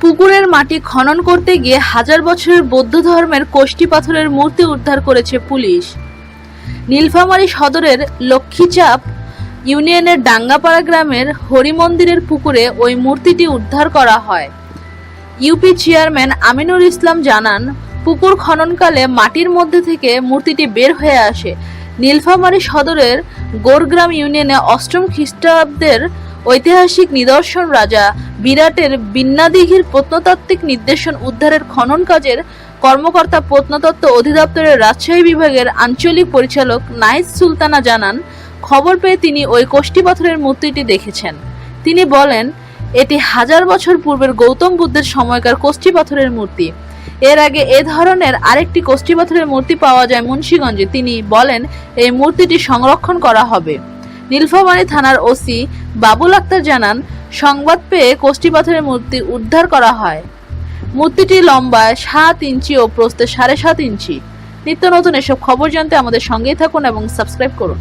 পুকুরের মাটি খনন করতে গিয়ে হাজার বছরের বৌদ্ধ ধর্মের কোষ্ঠী পাথরের মূর্তি উদ্ধার করেছে পুলিশ। নীলফামারী সদরের লক্ষ্মীচাপ ইউনিয়নের ডাঙ্গাপাড়া গ্রামের হরিমন্দিরের পুকুরে ওই মূর্তিটি উদ্ধার করা হয়। ইউপি চেয়ারম্যান আমিনুল ইসলাম জানান, পুকুর খননকালে মাটির মধ্যে থেকে মূর্তিটি বের হয়ে আসে। নীলফামারী সদরের গোরগ্রাম ইউনিয়নে অষ্টম খ্রিস্টাব্দের ঐতিহাসিক নিদর্শন রাজা বিরাটের বিন্নাদিঘির প্রত্নতাত্ত্বিক নির্দেশন উদ্ধারের খনন কাজের কর্মকর্তা প্রত্নতত্ত্ব অধিদপ্তরের রাজশাহী বিভাগের আঞ্চলিক পরিচালক নাইস সুলতানা জানান, খবর পেয়ে তিনি ওই কোষ্ঠী পাথরের মূর্তিটি দেখেছেন। তিনি বলেন, এটি হাজার বছর পূর্বের গৌতম বুদ্ধের সময়কার কোষ্ঠী পাথরের মূর্তি। এর আগে এ ধরনের আরেকটি কোষ্ঠী পাথরের মূর্তি পাওয়া যায় মুন্সীগঞ্জে। তিনি বলেন, এই মূর্তিটি সংরক্ষণ করা হবে। নীলফামারী থানার ওসি বাবুল আক্তার জানান, সংবাদ পেয়ে কোষ্ঠী পাথরের মূর্তি উদ্ধার করা হয়। মূর্তিটি লম্বায় সাত ইঞ্চি ও প্রস্তে সাড়ে সাত ইঞ্চি। নিত্য নতুন এসব খবর জানতে আমাদের সঙ্গেই থাকুন এবং সাবস্ক্রাইব করুন।